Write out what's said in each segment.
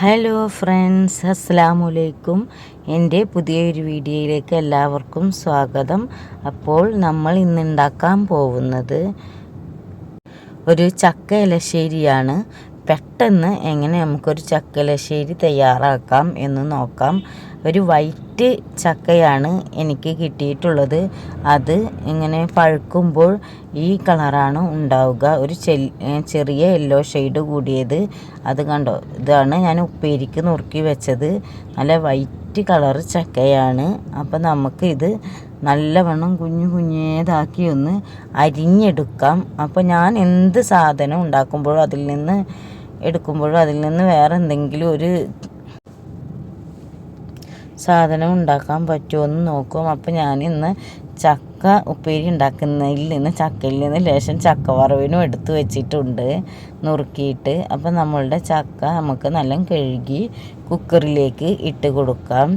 Hello friends അസ്സാം വലൈക്കും എന്റെ പുതിയൊരു വീഡിയോയിലേക്ക് എല്ലാവർക്കും സ്വാഗതം. അപ്പോൾ നമ്മൾ ഇന്ന് ഉണ്ടാക്കാൻ പോകുന്നത് ഒരു ചക്ക ഇലശ്ശേരിയാണ്. പെട്ടെന്ന് എങ്ങനെ നമുക്കൊരു ചക്കലശ്ശേരി തയ്യാറാക്കാം എന്ന് നോക്കാം. ഒരു വൈറ്റ് ചക്കയാണ് എനിക്ക് കിട്ടിയിട്ടുള്ളത്. അത് ഇങ്ങനെ പഴുക്കുമ്പോൾ ഈ കളറാണ് ഉണ്ടാവുക. ഒരു ചെറിയ യെല്ലോ ഷെയ്ഡ് കൂടിയത്. അത് കണ്ടോ? ഇതാണ് ഞാൻ ഉപ്പേരിക്ക് നുറുക്കി വെച്ചത്. നല്ല വൈറ്റ് കളർ ചക്കയാണ്. അപ്പം നമുക്കിത് നല്ലവണ്ണം കുഞ്ഞു കുഞ്ഞേതാക്കി ഒന്ന് അരിഞ്ഞെടുക്കാം. അപ്പോൾ ഞാൻ എന്ത് സാധനം ഉണ്ടാക്കുമ്പോഴും അതിൽ നിന്ന് എടുക്കുമ്പോഴും അതിൽ നിന്ന് വേറെ എന്തെങ്കിലും ഒരു സാധനം ഉണ്ടാക്കാൻ പറ്റുമോ എന്ന് നോക്കും. അപ്പോൾ ഞാൻ ഇന്ന് ചക്ക ഉപ്പേരി ഉണ്ടാക്കുന്നതിൽ നിന്ന് ചക്കയിൽ നിന്ന് ലേശം ചക്ക വറവിനും എടുത്ത് വെച്ചിട്ടുണ്ട് നുറുക്കിയിട്ട്. അപ്പോൾ നമ്മളുടെ ചക്ക നമുക്ക് നല്ല കഴുകി കുക്കറിലേക്ക് ഇട്ട് കൊടുക്കാം.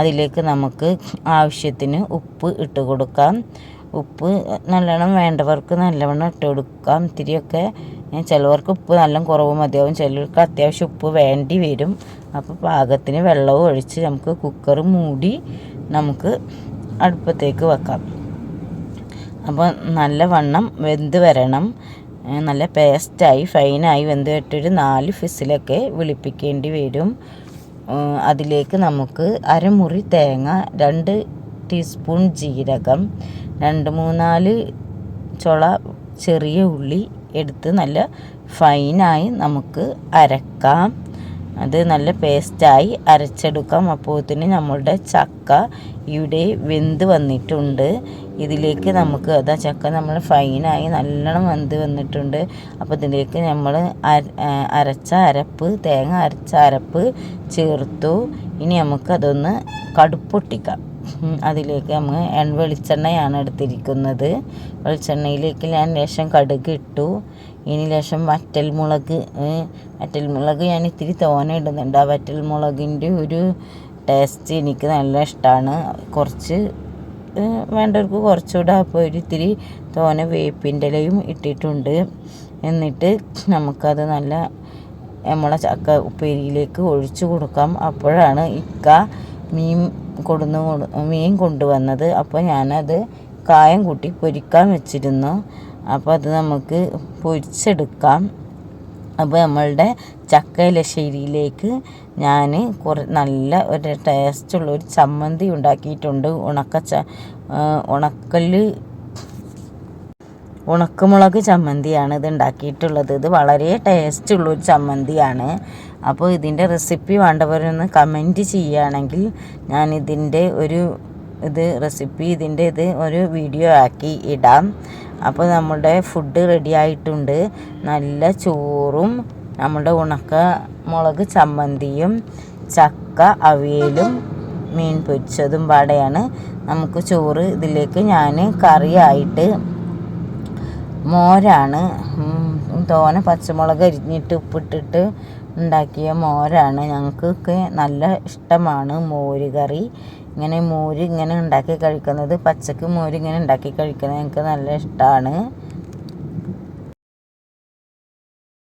അതിലേക്ക് നമുക്ക് ആവശ്യത്തിന് ഉപ്പ് ഇട്ട് കൊടുക്കാം. ഉപ്പ് നല്ലോണം വേണ്ടവർക്ക് നല്ലവണ്ണം ഇട്ട് കൊടുക്കാം. ഇത്തിരിയൊക്കെ ചിലവർക്ക് ഉപ്പ് നല്ല കുറവ് മതിയാവും. ചിലർക്ക് അത്യാവശ്യം ഉപ്പ് വേണ്ടി വരും. അപ്പോൾ പാകത്തിന് വെള്ളവും ഒഴിച്ച് നമുക്ക് കുക്കർ മൂടി നമുക്ക് അടുപ്പത്തേക്ക് വെക്കാം. അപ്പോൾ നല്ല വണ്ണം വെന്ത് വരണം. നല്ല പേസ്റ്റായി ഫൈനായി വെന്ത് വിട്ടൊരു നാല് ഫിസിലൊക്കെ വിളിപ്പിക്കേണ്ടി വരും. അതിലേക്ക് നമുക്ക് അരമുറി തേങ്ങ രണ്ട് ടീസ്പൂൺ ജീരകം രണ്ട് മൂന്നാൽ ചുള ചെറിയ ഉള്ളി എടുത്ത് നല്ല ഫൈനായി നമുക്ക് അരക്കാം. അത് നല്ല പേസ്റ്റായി അരച്ചെടുക്കാം. അപ്പോഴത്തിന് നമ്മളുടെ ചക്ക ഇവിടെ വെന്ത് വന്നിട്ടുണ്ട്. ഇതിലേക്ക് നമുക്ക് അതാ ചക്ക നമ്മൾ ഫൈനായി നല്ലോണം വെന്ത് വന്നിട്ടുണ്ട്. അപ്പോൾ ഇതിലേക്ക് നമ്മൾ അരച്ച അരപ്പ് തേങ്ങ അരച്ച അരപ്പ് ചേർത്തു. ഇനി നമുക്കതൊന്ന് കടുപ്പൊട്ടിക്കാം. അതിലേക്ക് നമ്മൾ എണ്ണ വെളിച്ചെണ്ണയാണ് എടുത്തിരിക്കുന്നത്. വെളിച്ചെണ്ണയിലേക്ക് ഞാൻ ലേശം കടുക് ഇട്ടു. ഇനി ലേശം വറ്റൽമുളക് വറ്റൽമുളക് ഞാൻ ഇത്തിരി തോന ഇടുന്നുണ്ട്. ആ വറ്റൽമുളകിന്റെ ഒരു ടേസ്റ്റ് എനിക്ക് നല്ല ഇഷ്ടമാണ് കുറച്ച് വേണ്ടവർക്ക് കുറച്ചുകൂടെ അപ്പോൾ ഒരു ഇത്തിരി തോന വേപ്പിന്റെ ഇലയും ഇട്ടിട്ടുണ്ട്. എന്നിട്ട് നമുക്കത് നല്ല നമ്മളെ ചക്ക ഉപ്പേരിയിലേക്ക് ഒഴിച്ചു കൊടുക്കാം. അപ്പോഴാണ് ഇക്ക മീൻ കൊടുന്ന് മീൻ കൊണ്ടുവന്നത്. അപ്പോൾ ഞാനത് കായം കൂട്ടി പൊരിക്കാൻ വെച്ചിരുന്നു. അപ്പോൾ അത് നമുക്ക് പൊരിച്ചെടുക്കാം. അപ്പോൾ നമ്മളുടെ ചക്കയിലെ ശരിയിലേക്ക് ഞാൻ കുറ നല്ല ഒരു ടേസ്റ്റുള്ള ഒരു ചമ്മന്തി ഉണ്ടാക്കിയിട്ടുണ്ട്. ഉണക്ക ച ഉണക്കൽ ഉണക്കമുളക് ചമ്മന്തിയാണ് ഇത് ഉണ്ടാക്കിയിട്ടുള്ളത്. ഇത് വളരെ ടേസ്റ്റ് ടേസ്റ്റുള്ളൊരു ചമ്മന്തിയാണ്. അപ്പോൾ ഇതിന്റെ റെസിപ്പി വേണ്ടവരൊന്ന് കമന്റ് ചെയ്യുകയാണെങ്കിൽ ഞാൻ ഇതിന്റെ ഒരു ഇത് റെസിപ്പി ഇതിന്റെ ഇത് ഒരു വീഡിയോ ആക്കി ഇടാം. അപ്പോൾ നമ്മുടെ ഫുഡ് റെഡി ആയിട്ടുണ്ട്. നല്ല ചോറും നമ്മുടെ ഉണക്ക മുളക് ചമ്മന്തിയും ചക്ക അവിയലും മീൻ പൊരിച്ചതും പാടെയാണ്. നമുക്ക് ചോറ് ഇതിലേക്ക് ഞാൻ കറിയായിട്ട് മോരാണ്. തോനെ പച്ചമുളക് അരിഞ്ഞിട്ട് ഉപ്പിട്ടിട്ട് ഉണ്ടാക്കിയ മോരാണ്. ഞങ്ങൾക്കൊക്കെ നല്ല ഇഷ്ടമാണ് മോര് കറി. ഇങ്ങനെ മോര് ഇങ്ങനെ ഉണ്ടാക്കി കഴിക്കുന്നത് പച്ചക്ക് മോര് ഇങ്ങനെ ഉണ്ടാക്കി കഴിക്കുന്നത് ഞങ്ങൾക്ക് നല്ല ഇഷ്ടമാണ്